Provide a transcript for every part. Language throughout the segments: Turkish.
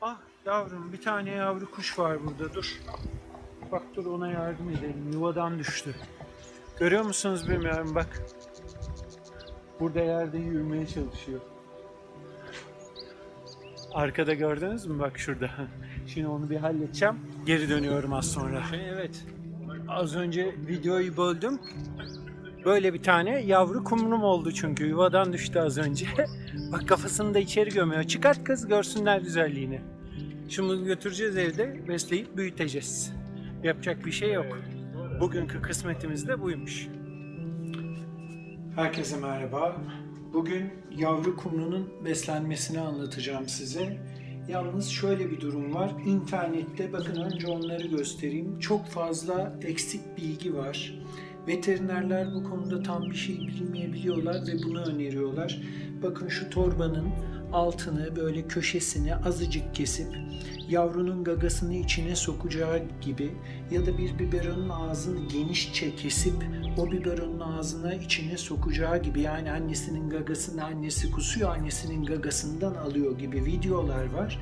Ah yavrum bir tane yavru kuş var burada dur. Bak dur ona yardım edelim. Yuvadan düştü. Görüyor musunuz bilmiyorum bak. Burada yerde yürümeye çalışıyor. Arkada gördünüz mü bak şurada. Şimdi onu bir halledeceğim. Geri dönüyorum az sonra. Evet. Az önce videoyu böldüm. Böyle bir tane yavru kumrum oldu çünkü yuvadan düştü az önce. Bak kafasını da içeri gömüyor. Çıkart kız görsünler güzelliğini. Bunu götüreceğiz evde besleyip büyüteceğiz. Yapacak bir şey yok. Bugünkü kısmetimiz de buymuş. Herkese merhaba. Bugün yavru kumrunun beslenmesini anlatacağım size. Yalnız şöyle bir durum var. İnternette bakın önce onları göstereyim. Çok fazla eksik bilgi var. Veterinerler bu konuda tam bir şey bilmeyebiliyorlar ve bunu öneriyorlar. Bakın şu torbanın altını böyle köşesini azıcık kesip yavrunun gagasını içine sokacağı gibi ya da bir biberonun ağzını genişçe kesip o biberonun ağzına içine sokacağı gibi yani annesinin gagasını annesi kusuyor annesinin gagasından alıyor gibi videolar var.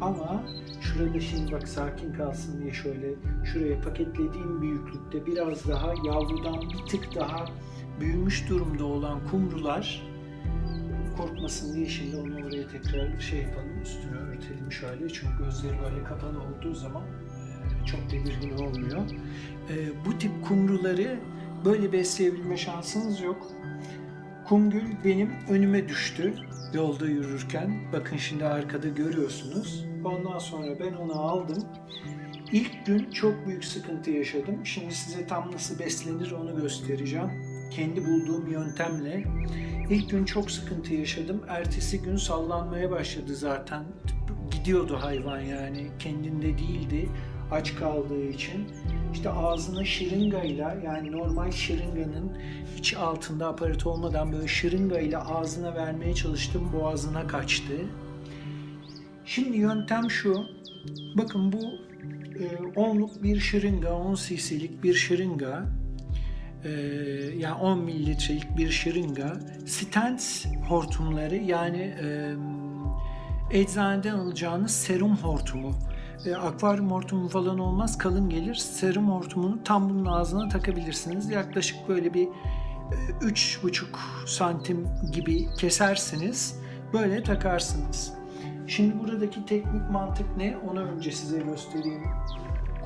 Ama şurada şimdi bak sakin kalsın diye şöyle şuraya paketlediğim büyüklükte biraz daha yavrudan bir tık daha büyümüş durumda olan kumrular korkmasın diye şimdi onu oraya tekrar şey yapalım üstüne örtelim şöyle çünkü gözleri böyle kapalı olduğu zaman e, çok tedirgin olmuyor. E, bu tip kumruları böyle besleyebilme şansınız yok. Kumgül benim önüme düştü yolda yürürken. Bakın şimdi arkada görüyorsunuz. Ondan sonra ben onu aldım. İlk gün çok büyük sıkıntı yaşadım. Şimdi size tam nasıl beslenir onu göstereceğim. Kendi bulduğum yöntemle. İlk gün çok sıkıntı yaşadım. Ertesi gün sallanmaya başladı zaten. Gidiyordu hayvan yani. Kendinde değildi aç kaldığı için. İşte ağzına şırıngayla yani normal şırınganın iç altında aparat olmadan böyle şırıngayla ağzına vermeye çalıştım. Boğazına kaçtı. Şimdi yöntem şu. Bakın bu e, onluk bir şırınga, 10 cc'lik bir şırınga. E, yani 10 mililitrelik bir şırınga. Stents hortumları yani e, eczaneden alacağınız serum hortumu. E, akvaryum hortumu falan olmaz kalın gelir. Serum hortumunu tam bunun ağzına takabilirsiniz. Yaklaşık böyle bir e, üç buçuk santim gibi kesersiniz. Böyle takarsınız. Şimdi buradaki teknik mantık ne? Onu önce size göstereyim.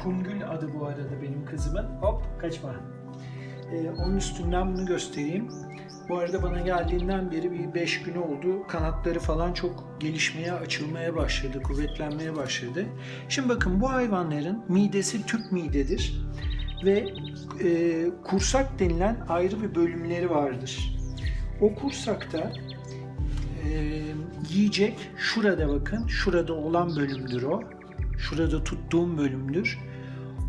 Kumgül adı bu arada benim kızımın. Hop kaçma. Ee, onun üstünden bunu göstereyim. Bu arada bana geldiğinden beri bir 5 gün oldu. Kanatları falan çok gelişmeye, açılmaya başladı, kuvvetlenmeye başladı. Şimdi bakın bu hayvanların midesi tüp midedir ve e, kursak denilen ayrı bir bölümleri vardır. O kursakta yiyecek şurada bakın, şurada olan bölümdür o. Şurada tuttuğum bölümdür.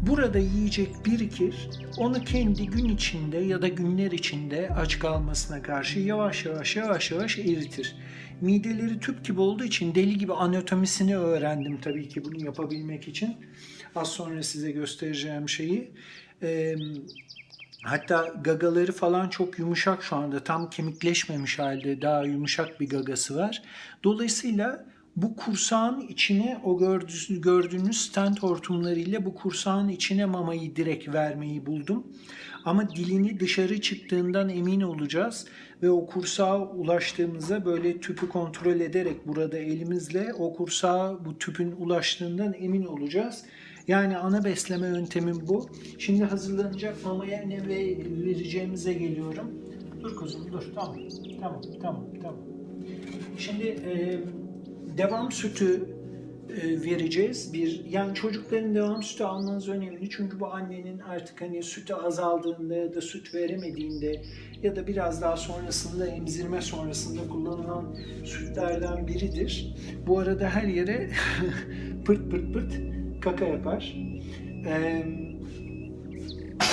Burada yiyecek birikir, onu kendi gün içinde ya da günler içinde aç kalmasına karşı yavaş yavaş yavaş yavaş eritir. Mideleri tüp gibi olduğu için deli gibi anatomisini öğrendim tabii ki bunu yapabilmek için. Az sonra size göstereceğim şeyi. Ee, Hatta gagaları falan çok yumuşak şu anda. Tam kemikleşmemiş halde daha yumuşak bir gagası var. Dolayısıyla bu kursağın içine o gördüğünüz, stent hortumlarıyla bu kursağın içine mamayı direkt vermeyi buldum. Ama dilini dışarı çıktığından emin olacağız ve o kursağa ulaştığımızda böyle tüpü kontrol ederek burada elimizle o kursağa bu tüpün ulaştığından emin olacağız. Yani ana besleme yöntemim bu. Şimdi hazırlanacak mamaya ne ve- vereceğimize geliyorum. Dur kuzum dur tamam tamam tamam tamam. Şimdi e, devam sütü e, vereceğiz. Bir yani çocukların devam sütü almanız önemli çünkü bu annenin artık hani sütü azaldığında ya da süt veremediğinde ya da biraz daha sonrasında emzirme sonrasında kullanılan sütlerden biridir. Bu arada her yere pırt pırt pırt kaka yapar.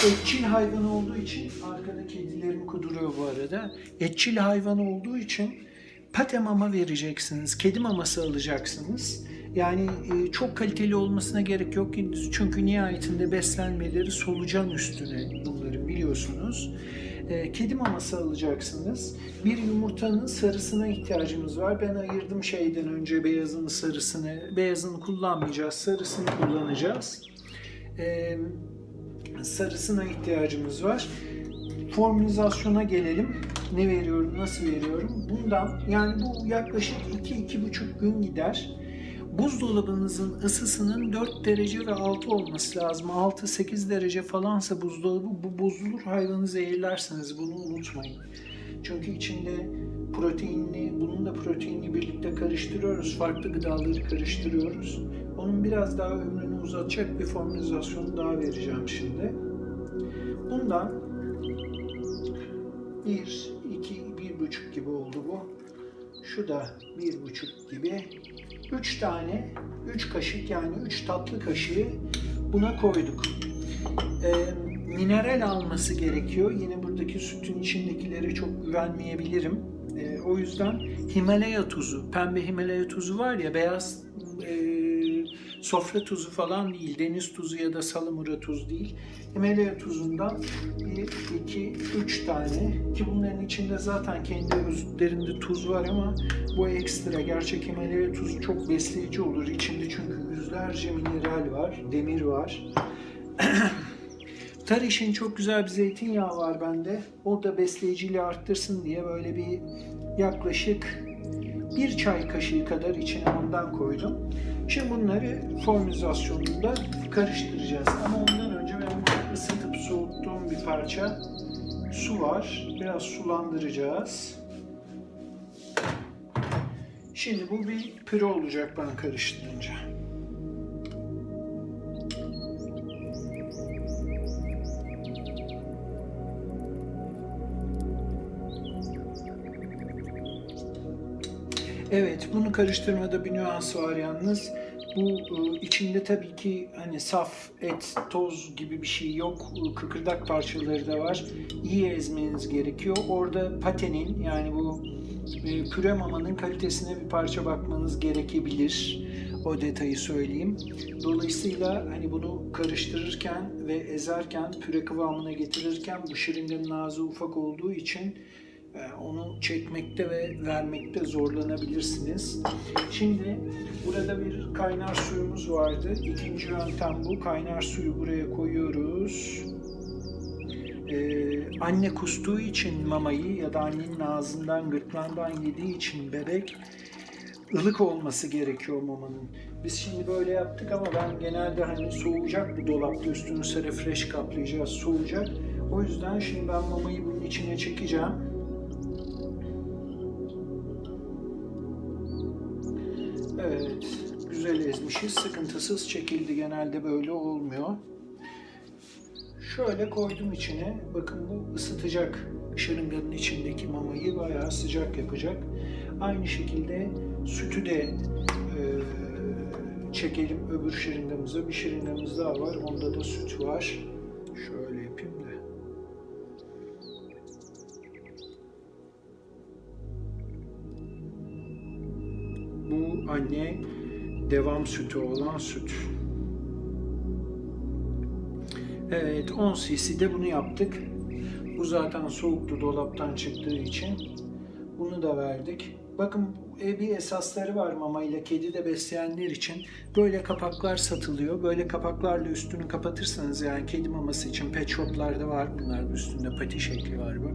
Etçil hayvan olduğu için arkada kedilerim kuduruyor bu arada. Etçil hayvan olduğu için pate mama vereceksiniz. Kedi maması alacaksınız. Yani e, çok kaliteli olmasına gerek yok. Çünkü nihayetinde beslenmeleri solucan üstüne bunların biliyorsunuz. E, kedi maması alacaksınız. Bir yumurtanın sarısına ihtiyacımız var. Ben ayırdım şeyden önce beyazını sarısını. Beyazını kullanmayacağız. Sarısını kullanacağız. E, sarısına ihtiyacımız var. Formülizasyona gelelim. Ne veriyorum, nasıl veriyorum? Bundan yani bu yaklaşık 2-2,5 gün gider. Buzdolabınızın ısısının 4 derece ve altı olması lazım. 6-8 derece falansa buzdolabı bu bozulur hayvanı zehirlersiniz. Bunu unutmayın. Çünkü içinde proteinli, bunun da proteinli birlikte karıştırıyoruz. Farklı gıdaları karıştırıyoruz. Onun biraz daha ömrünü uzatacak bir formülizasyonu daha vereceğim şimdi. Bundan 1, 2, 1,5 gibi oldu bu. Şu da 1,5 gibi. 3 tane, 3 kaşık yani 3 tatlı kaşığı buna koyduk. Ee, mineral alması gerekiyor. Yine buradaki sütün içindekilere çok güvenmeyebilirim. Ee, o yüzden Himalaya tuzu, pembe Himalaya tuzu var ya beyaz e, sofra tuzu falan değil, deniz tuzu ya da salamura tuz değil. Himalaya tuzundan 1, 2, 3 tane ki bunların içinde zaten kendi özütlerinde tuz var ama bu ekstra. Gerçek Himalaya tuzu çok besleyici olur. İçinde çünkü yüzlerce mineral var, demir var. Tariş'in çok güzel bir zeytinyağı var bende. O da besleyiciliği arttırsın diye böyle bir yaklaşık bir çay kaşığı kadar içine ondan koydum. Şimdi bunları formülizasyonunda karıştıracağız. Ama ondan önce ben ısıtıp soğuttuğum bir parça su var. Biraz sulandıracağız. Şimdi bu bir püre olacak ben karıştırınca. Evet, bunu karıştırmada bir nüans var yalnız. Bu e, içinde tabii ki hani saf et, toz gibi bir şey yok. E, Kıkırdak parçaları da var. İyi ezmeniz gerekiyor. Orada patenin yani bu e, püre mamanın kalitesine bir parça bakmanız gerekebilir. O detayı söyleyeyim. Dolayısıyla hani bunu karıştırırken ve ezerken, püre kıvamına getirirken bu şırınganın ağzı ufak olduğu için onu çekmekte ve vermekte zorlanabilirsiniz. Şimdi burada bir kaynar suyumuz vardı. İkinci yöntem bu. Kaynar suyu buraya koyuyoruz. Ee, anne kustuğu için mamayı ya da annenin ağzından gırtlağından yediği için bebek ılık olması gerekiyor mamanın. Biz şimdi böyle yaptık ama ben genelde hani soğuyacak bu dolapta üstünü sarı fresh kaplayacağız soğuyacak. O yüzden şimdi ben mamayı bunun içine çekeceğim. Güzel ezmişiz. Sıkıntısız çekildi. Genelde böyle olmuyor. Şöyle koydum içine. Bakın bu ısıtacak şırınganın içindeki mamayı bayağı sıcak yapacak. Aynı şekilde sütü de e, çekelim öbür şırıngamıza. Bir şırıngamız daha var. Onda da süt var. Şöyle yapayım da. Bu anne devam sütü olan süt. Evet 10 cc de bunu yaptık. Bu zaten soğuktu dolaptan çıktığı için. Bunu da verdik. Bakın e, bir esasları var mama ile kedi de besleyenler için. Böyle kapaklar satılıyor. Böyle kapaklarla üstünü kapatırsanız yani kedi maması için pet shoplarda var bunlar. Üstünde pati şekli var bak.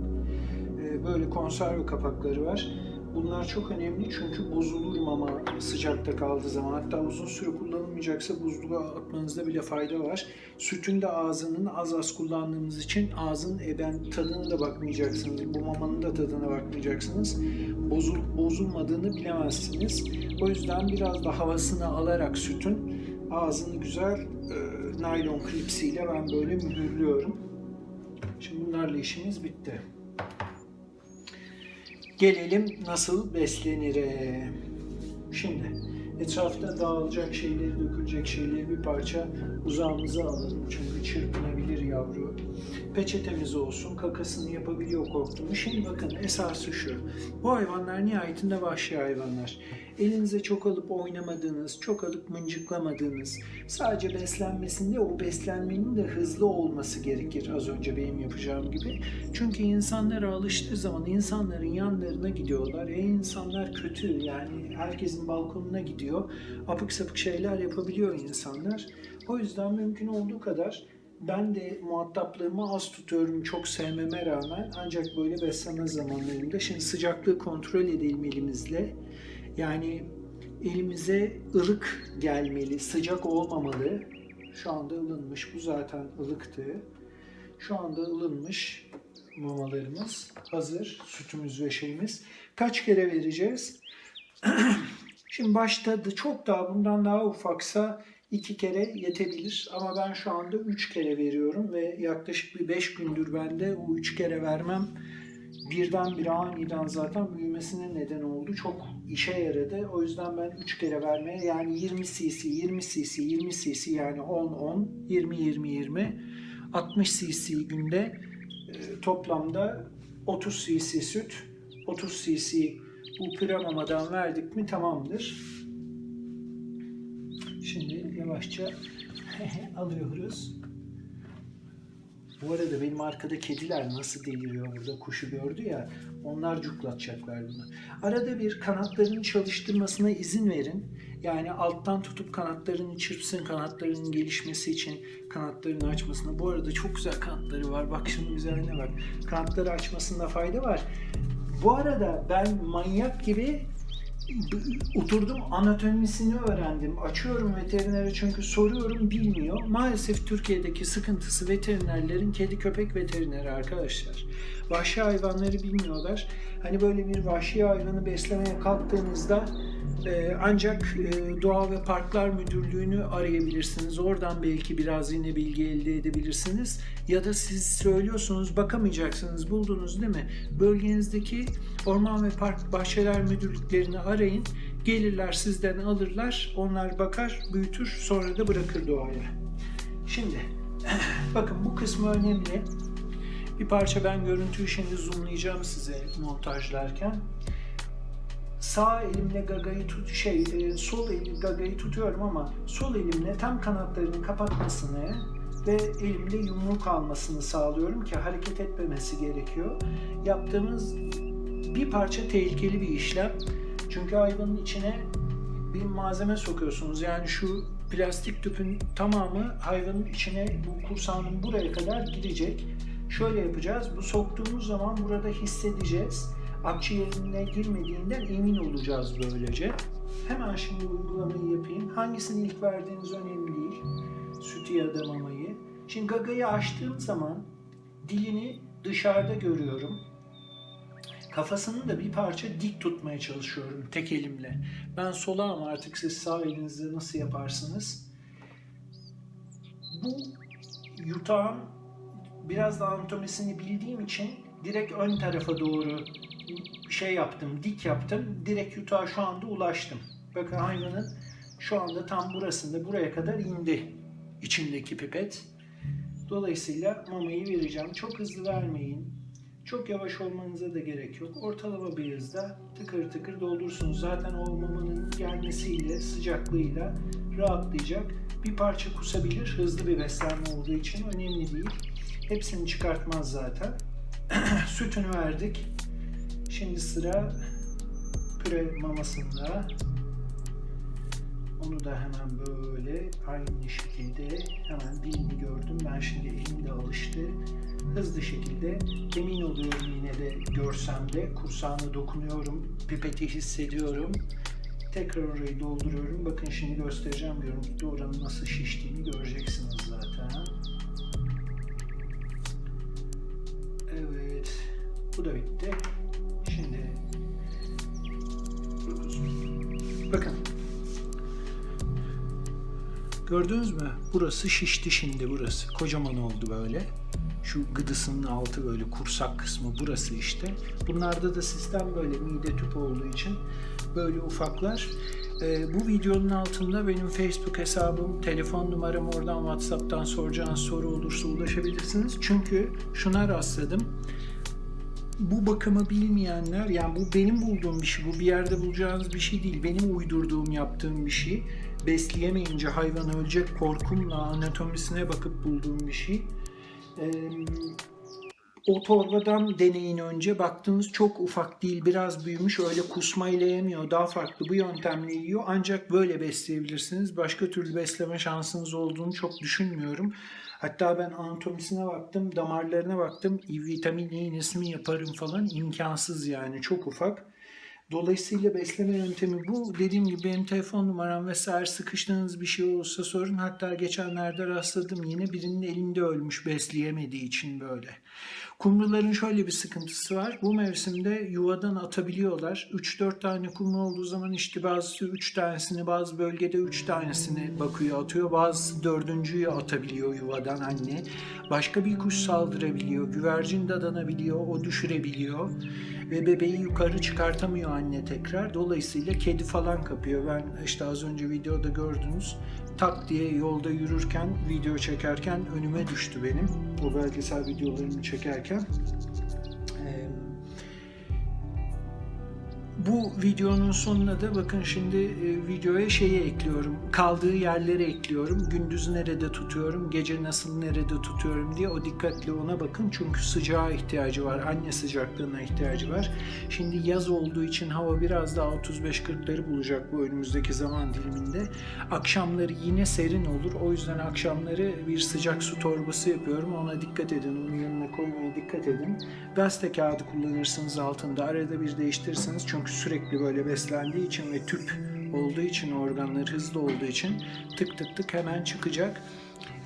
E, Böyle konserve kapakları var. Bunlar çok önemli çünkü bozulur mama sıcakta kaldığı zaman. Hatta uzun süre kullanılmayacaksa buzluğa atmanızda bile fayda var. Sütün de ağzının az az kullandığımız için ağzın e, ben tadına da bakmayacaksınız. Bu mamanın da tadına bakmayacaksınız. Bozul, bozulmadığını bilemezsiniz. O yüzden biraz da havasını alarak sütün ağzını güzel e, naylon klipsiyle ben böyle mühürlüyorum. Şimdi bunlarla işimiz bitti. Gelelim nasıl beslenir. Şimdi Etrafta dağılacak şeyleri, dökülecek şeyleri bir parça uzağımıza alalım. Çünkü çırpınabilir yavru. Peçetemiz olsun, kakasını yapabiliyor korktuğumu. Şimdi bakın esası şu. Bu hayvanlar nihayetinde vahşi hayvanlar. Elinize çok alıp oynamadığınız, çok alıp mıncıklamadığınız, sadece beslenmesinde o beslenmenin de hızlı olması gerekir az önce benim yapacağım gibi. Çünkü insanlara alıştığı zaman insanların yanlarına gidiyorlar. E insanlar kötü yani herkesin balkonuna gidiyor. Apık sapık şeyler yapabiliyor insanlar. O yüzden mümkün olduğu kadar ben de muhataplığımı az tutuyorum çok sevmeme rağmen ancak böyle besleme zamanlarında şimdi sıcaklığı kontrol edelim elimizle. Yani elimize ılık gelmeli, sıcak olmamalı. Şu anda ılınmış, bu zaten ılıktı. Şu anda ılınmış mamalarımız hazır, sütümüz ve şeyimiz. Kaç kere vereceğiz? Şimdi başta da çok daha bundan daha ufaksa iki kere yetebilir. Ama ben şu anda üç kere veriyorum ve yaklaşık bir beş gündür bende o üç kere vermem birdenbire aniden zaten büyümesine neden oldu. Çok işe yaradı. O yüzden ben 3 kere vermeye yani 20 cc, 20 cc, 20 cc yani 10 10, 20 20 20 60 cc günde e, toplamda 30 cc süt, 30 cc bu püre mamadan verdik mi tamamdır. Şimdi yavaşça alıyoruz. Bu arada benim arkada kediler nasıl deliriyor burada kuşu gördü ya onlar cuklatacaklar bunu. Arada bir kanatlarını çalıştırmasına izin verin. Yani alttan tutup kanatlarını çırpsın kanatlarının gelişmesi için kanatlarını açmasına. Bu arada çok güzel kanatları var. Bak şunun güzelliğine bak. Kanatları açmasında fayda var. Bu arada ben manyak gibi oturdum anatomisini öğrendim. Açıyorum veterinere çünkü soruyorum bilmiyor. Maalesef Türkiye'deki sıkıntısı veterinerlerin kedi köpek veterineri arkadaşlar. Vahşi hayvanları bilmiyorlar. Hani böyle bir vahşi hayvanı beslemeye kalktığınızda e, ancak e, Doğa ve Parklar Müdürlüğü'nü arayabilirsiniz. Oradan belki biraz yine bilgi elde edebilirsiniz. Ya da siz söylüyorsunuz bakamayacaksınız buldunuz değil mi? Bölgenizdeki Orman ve Park Bahçeler Müdürlüklerini arayın. Gelirler sizden alırlar. Onlar bakar, büyütür, sonra da bırakır doğaya. Şimdi bakın bu kısmı önemli. Bir parça ben görüntüyü şimdi zoomlayacağım size montajlarken. Sağ elimle gagayı tut şey e, sol elim gagayı tutuyorum ama sol elimle tam kanatlarını kapatmasını ve elimde yumruk almasını sağlıyorum ki hareket etmemesi gerekiyor. Yaptığımız bir parça tehlikeli bir işlem. Çünkü hayvanın içine bir malzeme sokuyorsunuz. Yani şu plastik tüpün tamamı hayvanın içine bu kursağının buraya kadar girecek. Şöyle yapacağız. Bu soktuğumuz zaman burada hissedeceğiz. Akciğerine girmediğinden emin olacağız böylece. Hemen şimdi uygulamayı yapayım. Hangisini ilk verdiğiniz önemli değil. Sütü ya da mamayı. Şimdi gagayı açtığım zaman dilini dışarıda görüyorum. Kafasını da bir parça dik tutmaya çalışıyorum tek elimle. Ben sola ama artık siz sağ elinizle nasıl yaparsınız? Bu yutağın biraz da anatomisini bildiğim için direkt ön tarafa doğru şey yaptım, dik yaptım. Direkt yutağa şu anda ulaştım. Bakın hayvanın şu anda tam burasında buraya kadar indi içindeki pipet. Dolayısıyla mamayı vereceğim. Çok hızlı vermeyin. Çok yavaş olmanıza da gerek yok. Ortalama bir hızda tıkır tıkır doldursunuz. Zaten o mamanın gelmesiyle, sıcaklığıyla rahatlayacak. Bir parça kusabilir. Hızlı bir beslenme olduğu için önemli değil. Hepsini çıkartmaz zaten. Sütünü verdik. Şimdi sıra püre mamasında. Onu da hemen böyle aynı şekilde hemen dilini gördüm. Ben şimdi elim de alıştı. Hızlı şekilde emin oluyorum yine de görsem de kursağına dokunuyorum. Pipeti hissediyorum. Tekrar orayı dolduruyorum. Bakın şimdi göstereceğim görüntüde oranın nasıl şiştiğini göreceksiniz zaten. Evet. Bu da bitti. Şimdi bakın gördünüz mü? Burası şişti şimdi burası. Kocaman oldu böyle. Şu gıdısının altı böyle kursak kısmı burası işte. Bunlarda da sistem böyle mide tüp olduğu için böyle ufaklar. Ee, bu videonun altında benim Facebook hesabım, telefon numaram oradan WhatsApp'tan soracağınız soru olursa ulaşabilirsiniz. Çünkü şuna rastladım. Bu bakımı bilmeyenler, yani bu benim bulduğum bir şey, bu bir yerde bulacağınız bir şey değil. Benim uydurduğum, yaptığım bir şey. Besleyemeyince hayvan ölecek korkumla anatomisine bakıp bulduğum bir şey. Ee, o torbadan deneyin önce. Baktınız çok ufak değil, biraz büyümüş. Öyle kusmayla yemiyor. Daha farklı bu yöntemle yiyor. Ancak böyle besleyebilirsiniz. Başka türlü besleme şansınız olduğunu çok düşünmüyorum. Hatta ben anatomisine baktım, damarlarına baktım. Vitamin iğnesi mi yaparım falan. imkansız yani. Çok ufak. Dolayısıyla besleme yöntemi bu. Dediğim gibi benim telefon numaram vesaire sıkıştığınız bir şey olursa sorun. Hatta geçenlerde rastladım yine birinin elinde ölmüş besleyemediği için böyle. Kumruların şöyle bir sıkıntısı var. Bu mevsimde yuvadan atabiliyorlar. 3-4 tane kumru olduğu zaman işte bazısı 3 tanesini, bazı bölgede 3 tanesini bakıyor atıyor. Bazısı dördüncüyü atabiliyor yuvadan anne. Başka bir kuş saldırabiliyor. Güvercin dadanabiliyor, o düşürebiliyor. Ve bebeği yukarı çıkartamıyor anne tekrar. Dolayısıyla kedi falan kapıyor. Ben işte az önce videoda gördünüz. Tak diye yolda yürürken, video çekerken önüme düştü benim. O belgesel videolarımı çekerken. Bu videonun sonuna da bakın şimdi e, videoya şeyi ekliyorum. Kaldığı yerleri ekliyorum. Gündüz nerede tutuyorum, gece nasıl nerede tutuyorum diye o dikkatli ona bakın. Çünkü sıcağa ihtiyacı var. Anne sıcaklığına ihtiyacı var. Şimdi yaz olduğu için hava biraz daha 35-40'ları bulacak bu önümüzdeki zaman diliminde. Akşamları yine serin olur. O yüzden akşamları bir sıcak su torbası yapıyorum. Ona dikkat edin. Onun yanına koymaya dikkat edin. Gazete kağıdı kullanırsınız altında. Arada bir değiştirirsiniz. Çünkü sürekli böyle beslendiği için ve tüp olduğu için organları hızlı olduğu için tık tık tık hemen çıkacak.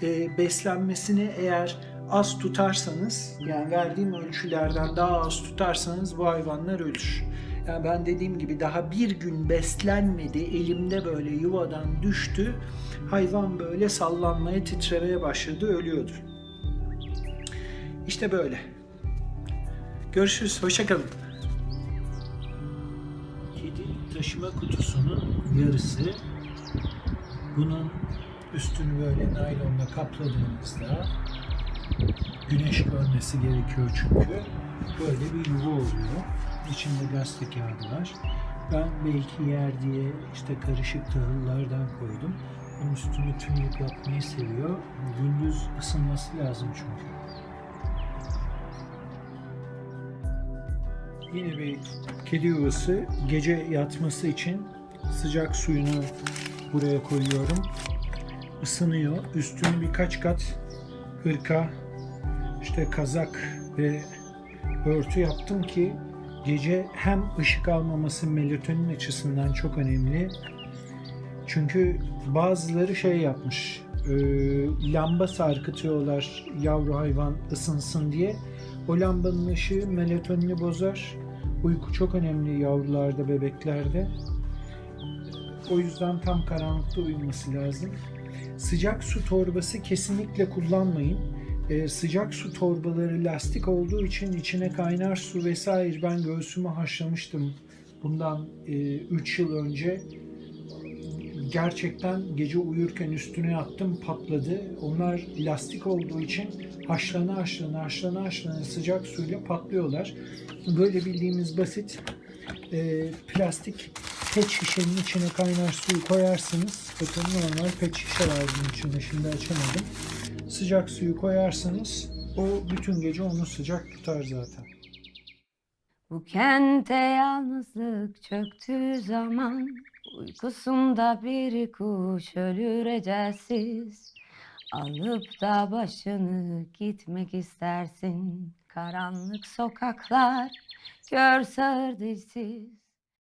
Ee, beslenmesini eğer az tutarsanız yani verdiğim ölçülerden daha az tutarsanız bu hayvanlar ölür. Yani ben dediğim gibi daha bir gün beslenmedi, elimde böyle yuvadan düştü. Hayvan böyle sallanmaya, titremeye başladı, ölüyordu. İşte böyle. Görüşürüz, hoşçakalın. Kedi taşıma kutusunun yarısı. Bunun üstünü böyle naylonla kapladığınızda güneş görmesi gerekiyor çünkü. Böyle bir yuva oluyor. İçinde gazete kağıdı var. Ben belki yer diye işte karışık tahıllardan koydum. Bunun üstünü tünlük yapmayı seviyor. Gündüz ısınması lazım çünkü. Yine bir kedi yuvası. Gece yatması için sıcak suyunu buraya koyuyorum. Isınıyor. Üstünü birkaç kat hırka, işte kazak ve örtü yaptım ki gece hem ışık almaması melatonin açısından çok önemli. Çünkü bazıları şey yapmış, e, lamba sarkıtıyorlar yavru hayvan ısınsın diye. O lambanın ışığı melatonini bozar. Uyku çok önemli yavrularda, bebeklerde. O yüzden tam karanlıkta uyuması lazım. Sıcak su torbası kesinlikle kullanmayın. Ee, sıcak su torbaları lastik olduğu için içine kaynar su vesaire ben göğsümü haşlamıştım bundan 3 yıl önce. Gerçekten gece uyurken üstüne yattım patladı. Onlar lastik olduğu için haşlana haşlana haşlana haşlana sıcak suyla patlıyorlar. Böyle bildiğimiz basit e, plastik pet şişenin içine kaynar suyu koyarsınız. Bakın normal pet şişe var bunun içinde şimdi açamadım. Sıcak suyu koyarsınız. O bütün gece onu sıcak tutar zaten. Bu kente yalnızlık çöktüğü zaman Uykusunda bir kuş ölür ecelsiz. Alıp da başını gitmek istersin. Karanlık sokaklar kör sağır dilsiz